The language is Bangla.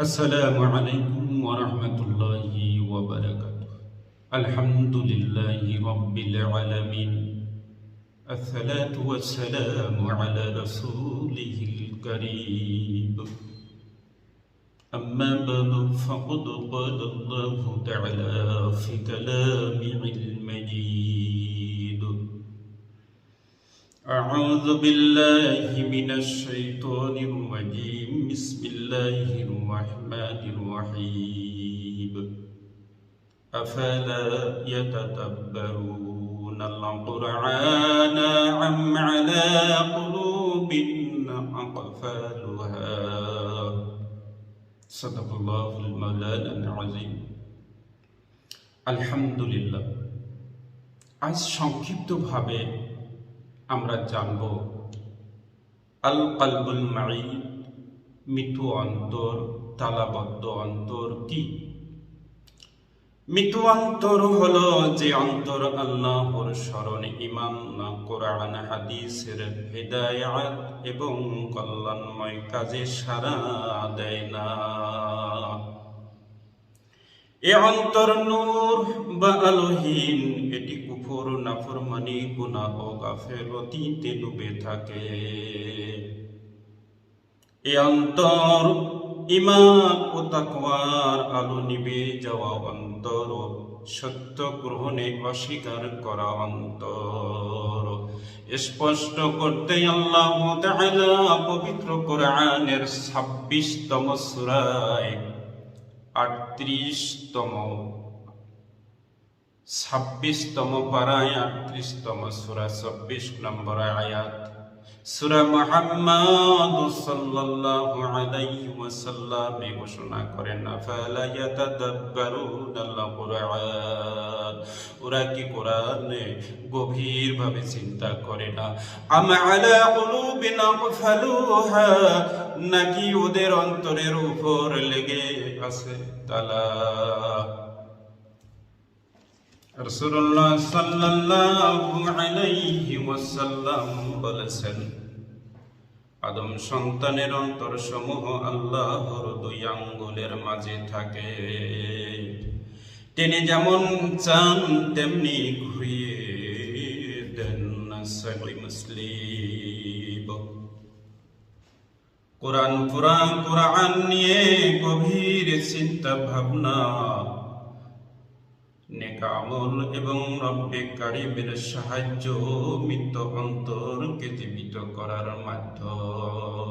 السلام عليكم ورحمة الله وبركاته. الحمد لله رب العالمين. الصلاة والسلام على رسوله الكريم. أما بعد فقد قال الله تعالى في المجيد أعوذ بالله من الشيطان الرجيم بسم الله الرحمن الرحيم أفلا يتدبرون القرآن أم على قلوب أقفالها صدق الله المولانا العظيم আলহামদুলিল্লাহ আজ সংক্ষিপ্তভাবে আমরা জানব। আল কালবুল মাই মৃত্যু অন্তর, তালাবদ্ধ অন্তর কি? মৃত্যু অন্তর হলো যে অন্তর আল্লাহর স্মরণ ইমান না কোরআন, হাদিসের হেদায়াত এবং কল্যাণময় কাজে সারা দেয় না। এ অন্তর নূর বা আলোহীন, এটি কুফর নাফরমানি গুনাহ গাফেলতিতে ডুবে থাকে। এ অন্তর ইমান ও তাকওয়ার আলো নিবে যাওয়া অন্তর, সত্য গ্রহণে অস্বীকার করা অন্তর। স্পষ্ট করতে আল্লাহ পবিত্র কোরআনের ছাব্বিশতম সূরায় আটত্রিশতম। ছাব্বিশতম পারায় আটত্রিশতম সুরা চব্বিশ নম্বর আয়াত। সুরা মুহাম্মদ সাল্লাল্লাহু আলাইহি ওয়াসাল্লাম ঘোষণা করেন, আফালা ইয়াতাদাব্বারুনাল কুরআন ওরা কি কোরআনে চিন্তা করে না? আম আলা কুলুবিন নাকি ওদের অন্তরের উপর লেগে আছে তালা? রসুল্লাহ সাল্লাল্লাহু বলেছেন, আদম সন্তানের অন্তর সমূহ আল্লাহর দুই আঙ্গুলের মাঝে থাকে। তিনি যেমন চান, তেমনি ঘুরিয়ে দেন সহি মুসলিম। কোরআন কোরআন কোরআন নিয়ে গভীর চিন্তা ভাবনা। নেকামল এবং রব্বে কারিমের সাহায্য মৃত অন্তরকে জীবিত করার মাধ্যম।